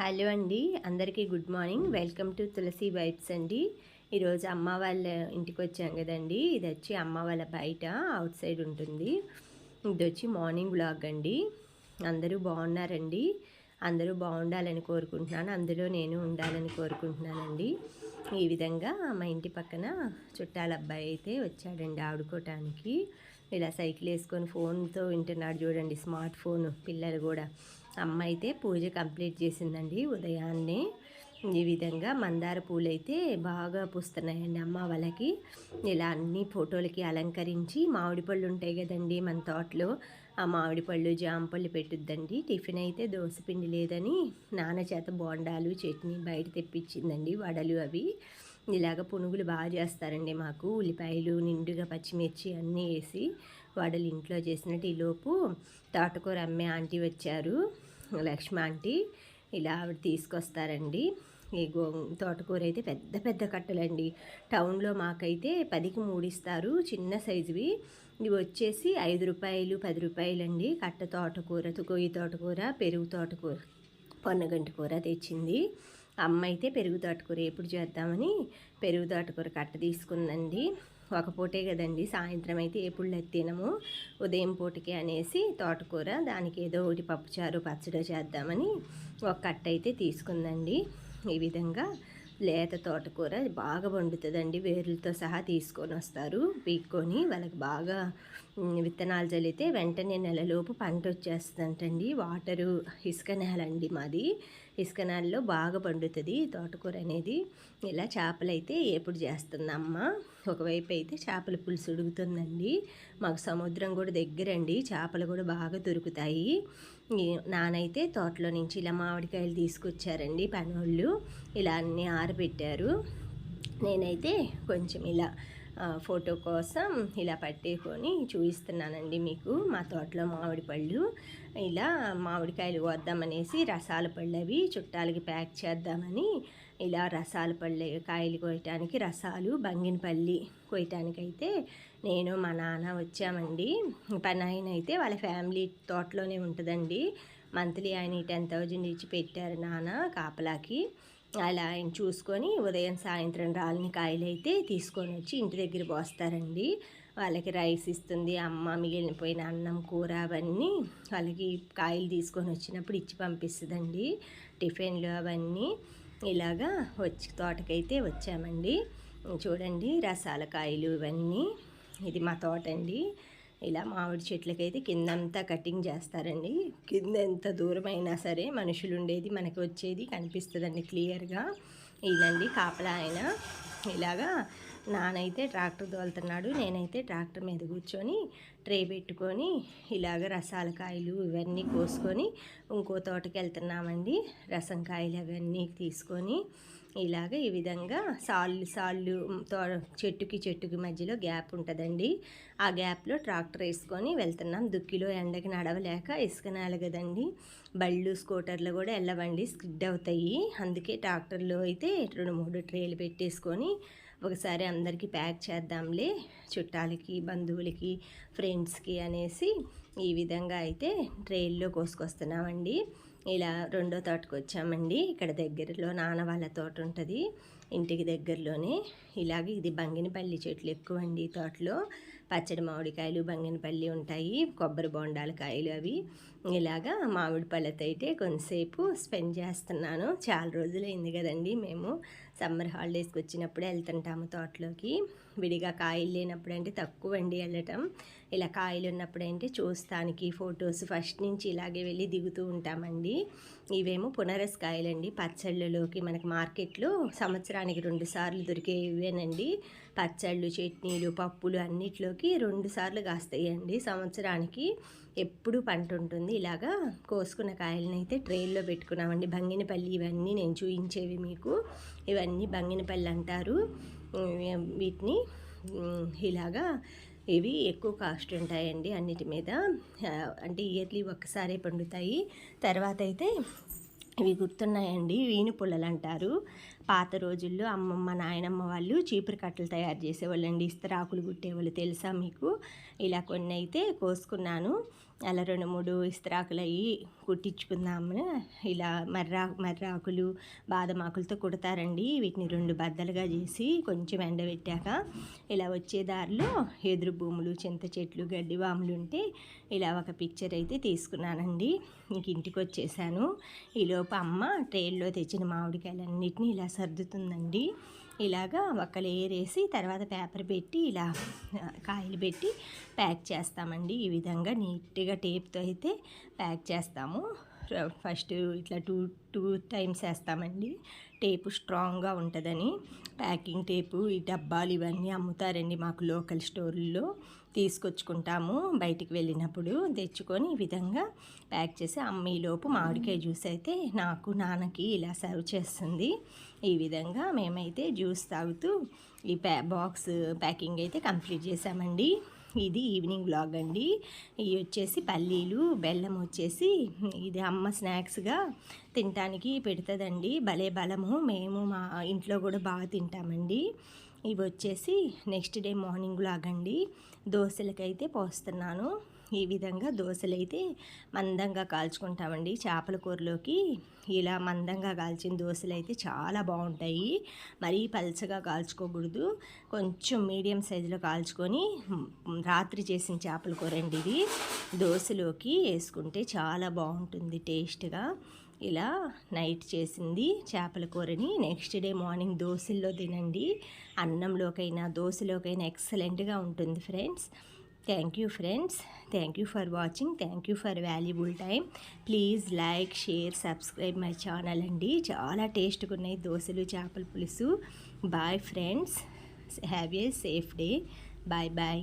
Hello అండి. అందరికీ good morning. Welcome to Tulasi vibes అండి. ఈరోజు అమ్మ వాళ్ళ ఇంటికి వచ్చాం కదండి. ఇది వచ్చి అమ్మ వాళ్ళ బయట అవుట్ సైడ్ ఉంటుంది. ఇది వచ్చి మార్నింగ్ బ్లాగ్ అండి. అందరూ బాగున్నారండి. అందరూ బాగుండాలని కోరుకుంటున్నాను. అందులో నేను ఉండాలని కోరుకుంటున్నానండి. ఈ విధంగా మా ఇంటి పక్కన చుట్టాల అబ్బాయి అయితే వచ్చాడండి ఆడుకోవటానికి ఇలా సైకిల్ వేసుకొని ఫోన్తో వింటున్నాడు చూడండి స్మార్ట్ ఫోన్ పిల్లలు కూడా. అమ్మ అయితే పూజ కంప్లీట్ చేసిందండి ఉదయాన్నే. ఈ విధంగా మందార పూలు అయితే బాగా పూస్తున్నాయండి అమ్మ వాళ్ళకి. ఇలా అన్ని ఫోటోలకి అలంకరించి మామిడి పళ్ళు ఉంటాయి కదండి మన తోటలో. ఆ మామిడి పళ్ళు జామ పళ్ళు పెట్టుద్దండి. టిఫిన్ అయితే దోశపిండి లేదని నాన్న చేత బోండాలు చట్నీ బయట తెప్పించిందండి వడలు అవి. ఇలాగ పునుగులు బాగా చేస్తారండి మాకు. ఉల్లిపాయలు నిండుగా పచ్చిమిర్చి అన్నీ వేసి వాడలు ఇంట్లో చేసినట్టు ఈలోపు తోటకూర అమ్మే ఆంటీ వచ్చారు. లక్ష్మ ఆంటీ ఇలా ఆవిడ తీసుకొస్తారండి. ఈ గో తోటకూర అయితే పెద్ద పెద్ద కట్టలండి. టౌన్లో మాకైతే పదికి మూడు ఇస్తారు. చిన్న సైజువి. ఇవి వచ్చేసి ఐదు రూపాయలు పది రూపాయలు అండి కట్ట తోటకూర కొయ్యి తోటకూర పెరుగు తోటకూర పొన్నగంటి కూర తెచ్చింది. అమ్మ అయితే పెరుగు తోటకూర ఎప్పుడు చేద్దామని పెరుగు తోటకూర కట్ట తీసుకుందండి. ఒక పూటే కదండి సాయంత్రం అయితే ఎప్పుడు తినము. ఉదయం పూటకి అనేసి తోటకూర దానికి ఏదో ఒకటి పప్పుచారు పచ్చడి చేద్దామని ఒక కట్ట అయితే తీసుకుందండి. ఈ విధంగా లేత తోటకూర బాగా వండుతుందండి. వేర్లతో సహా తీసుకొని వస్తారు. పీక్కొని వాళ్ళకి బాగా విత్తనాలు చల్లితే వెంటనే నెలలోపు పంట వచ్చేస్తుందంటండి. వాటరు ఇసుక నేల అండి మాది. ఇసుక నేలలో బాగా పండుతుంది. తోటకూర అనేది ఇలా చేపలు అయితే ఎప్పుడు చేస్తుంది అమ్మ ఒకవైపు అయితే చేపల పులుసు ఉడుకుతుందండి. మాకు సముద్రం కూడా దగ్గరండి. చేపలు కూడా బాగా దొరుకుతాయి. నానైతే తోటలో నుంచి ఇలా మామిడికాయలు తీసుకొచ్చారండి పనోళ్ళు. ఇలా అన్నీ ఆరబెట్టారు. నేనైతే కొంచెం ఇలా ఫోటో కోసం ఇలా పట్టేకొని చూపిస్తున్నానండి మీకు మా తోటలో మామిడి పళ్ళు. ఇలా మామిడికాయలు కోద్దామనేసి రసాల పళ్ళు అవి చుట్టాలకి ప్యాక్ చేద్దామని ఇలా రసాల పళ్ళు కాయలు కోయటానికి రసాలు బంగినపల్లి కోయటానికైతే నేను మా నాన్న వచ్చామండి. పని ఆయన అయితే వాళ్ళ ఫ్యామిలీ తోటలోనే ఉంటుందండి. మంత్లీ ఆయన టెన్ థౌజండ్ ఇచ్చి పెట్టారు నాన్న కాపలాకి. అలా ఆయన చూసుకొని ఉదయం సాయంత్రం రాలిన కాయలైతే తీసుకొని వచ్చి ఇంటి దగ్గర పోస్తారండి. వాళ్ళకి రైస్ ఇస్తుంది అమ్మ మిగిలిపోయిన అన్నం కూర అవన్నీ వాళ్ళకి కాయలు తీసుకొని వచ్చినప్పుడు ఇచ్చి పంపిస్తుందండి. టిఫిన్లు అవన్నీ ఇలాగా వచ్చి తోటకైతే వచ్చామండి. చూడండి రసాల కాయలు ఇవన్నీ. ఇది మా తోట అండి ఇలా మామిడి చెట్లకైతే కిందంతా కటింగ్ చేస్తారండి. కింద ఎంత దూరమైనా సరే మనుషులు ఉండేది మనకి వచ్చేది కనిపిస్తుందండి క్లియర్గా. ఇదండి కాపలా ఆయన ఇలాగా నానైతే ట్రాక్టర్ తోలుతున్నాడు నేనైతే ట్రాక్టర్ మీద కూర్చొని ట్రే పెట్టుకొని ఇలాగ రసాల కాయలు ఇవన్నీ కోసుకొని ఇంకో తోటకి వెళ్తున్నామండి రసం కాయలు అవన్నీ తీసుకొని ఇలాగ ఈ విధంగా సాళ్ళు సాళ్ళు తో చెట్టుకి చెట్టుకి మధ్యలో గ్యాప్ ఉంటుందండి. ఆ గ్యాప్లో ట్రాక్టర్ వేసుకొని వెళ్తున్నాం. దుక్కిలో ఎండకి నడవలేక ఇసుక నేల కదండి. బళ్ళు స్కూటర్లు కూడా వెళ్ళవండి స్కిడ్ అవుతాయి. అందుకే ట్రాక్టర్లో అయితే రెండు మూడు ట్రేలు పెట్టేసుకొని ఒకసారి అందరికీ ప్యాక్ చేద్దాంలే. చుట్టాలకి బంధువులకి ఫ్రెండ్స్కి అనేసి ఈ విధంగా అయితే ట్రైల్లో కోసుకొస్తున్నామండి. ఇలా రెండో తోటకు వచ్చామండి ఇక్కడ దగ్గరలో నాన్న వాళ్ళ తోట ఉంటుంది. ఇంటికి దగ్గరలోనే ఇలాగే ఇది బంగినపల్లి చెట్లు ఎక్కువ అండి తోటలో. పచ్చడి మామిడికాయలు బంగినపల్లి ఉంటాయి. కొబ్బరి బొండాల కాయలు అవి. ఇలాగా మామిడి పళ్ళతో అయితే కొంతసేపు స్పెండ్ చేస్తున్నాను. చాలా రోజులైంది కదండి మేము. సమ్మర్ హాలిడేస్కి వచ్చినప్పుడే వెళ్తుంటాము తోటలోకి. విడిగా కాయలు లేనప్పుడు అంటే తక్కువ అండి వెళ్ళటం. ఇలా కాయలు ఉన్నప్పుడు అంటే చూస్తానికి ఫొటోస్ ఫస్ట్ నుంచి ఇలాగే వెళ్ళి దిగుతూ ఉంటామండి. ఇవేమో పునరస్ కాయలండి. పచ్చళ్ళలోకి మనకి మార్కెట్లో సంవత్సరం సంవత్సరానికి రెండు సార్లు దొరికే ఇవేనండి పచ్చళ్ళు చట్నీలు పప్పులు అన్నిట్లోకి రెండు సార్లు కాస్తాయండి. సంవత్సరానికి ఎప్పుడు పంట ఉంటుంది. ఇలాగా కోసుకున్న కాయలను అయితే ట్రైల్లో పెట్టుకున్నామండి. బంగినపల్లి ఇవన్నీ నేను చూపించేవి మీకు. ఇవన్నీ బంగినపల్లి అంటారు. వీటిని ఇలాగా ఇవి ఎక్కువ కాస్ట్ ఉంటాయండి అన్నిటి మీద. అంటే ఇయర్లీ ఒక్కసారే పండుతాయి. తర్వాత అయితే ఇవి గుర్తున్నాయండి. వీణు పుల్లలు అంటారు పాత రోజుల్లో అమ్మమ్మ నాయనమ్మ వాళ్ళు చీపురు కట్టలు తయారు చేసేవాళ్ళండి. ఇస్తరాకులు కుట్టేవాళ్ళు తెలుసా మీకు? ఇలా కొన్ని అయితే కోసుకున్నాను. అలా రెండు మూడు ఇస్త్రాకులు అవి కుట్టించుకుందాము. ఇలా మర్రా మర్రాకులు బాదం ఆకులతో కుడతారండి. వీటిని రెండు బద్దలుగా చేసి కొంచెం ఎండబెట్టాక ఇలా వచ్చే దారిలో ఎదురు భూములు చింత చెట్లు గడ్డి వాములు ఉంటే ఇలా ఒక పిక్చర్ అయితే తీసుకున్నానండి. ఇంక ఇంటికి వచ్చేసాను. ఈలోపు అమ్మ ట్రైన్లో తెచ్చిన మామిడికాయలన్నిటిని ఇలా సర్దుతుందండి. ఇలాగా ఒక ఏరేసి తర్వాత పేపర్ పెట్టి ఇలా కాయలు పెట్టి ప్యాక్ చేస్తామండి. ఈ విధంగా నీట్గా టేప్తో అయితే ప్యాక్ చేస్తాము. ఫస్ట్ ఇట్లా టూ టూ టైమ్స్ వేస్తామండి. టేపు స్ట్రాంగ్గా ఉంటుందని. ప్యాకింగ్ టేపు ఈ డబ్బాలు ఇవన్నీ అమ్ముతారండి మాకు లోకల్ స్టోర్లో తీసుకొచ్చుకుంటాము బయటికి వెళ్ళినప్పుడు. తెచ్చుకొని ఈ విధంగా ప్యాక్ చేసి అమ్మీలోపు మామిడికాయ జ్యూస్ అయితే నాకు నాన్నకి ఇలా సర్వ్ చేస్తుంది. ఈ విధంగా మేమైతే జ్యూస్ తాగుతూ ఈ ప్యా బాక్స్ ప్యాకింగ్ అయితే కంప్లీట్ చేసామండి ఇది ఈవినింగ్ బ్లాగ్ అండి. ఇవి వచ్చేసి పల్లీలు బెల్లం వచ్చేసి ఇది అమ్మ స్నాక్స్గా తినటానికి పెడుతుందండి. భలే బలము. మేము మా ఇంట్లో కూడా బాగా తింటామండి. ఇవి వచ్చేసి నెక్స్ట్ డే మార్నింగ్ లాగండి. దోశలకైతే పోస్తున్నాను. ఈ విధంగా దోశలు అయితే మందంగా కాల్చుకుంటామండి. చేపల కూరలోకి ఇలా మందంగా కాల్చిన దోశలు అయితే చాలా బాగుంటాయి. మరీ పల్చగా కాల్చుకోకూడదు. కొంచెం మీడియం సైజులో కాల్చుకొని రాత్రి చేసిన చేపల కూర అండి ఇది. దోశలోకి వేసుకుంటే చాలా బాగుంటుంది టేస్ట్గా. ఇలా నైట్ చేసింది చేపల కూరని నెక్స్ట్ డే మార్నింగ్ దోశల్లో తినండి. అన్నంలోకైనా దోశలోకైనా ఎక్సలెంట్గా ఉంటుంది friends. Thank you friends thank you for watching thank you for valuable time please like share subscribe my channel అండి. చాలా టేస్ట్గా ఉన్నాయి దోశలు చేపల పులుసు. Bye friends have a safe day bye bye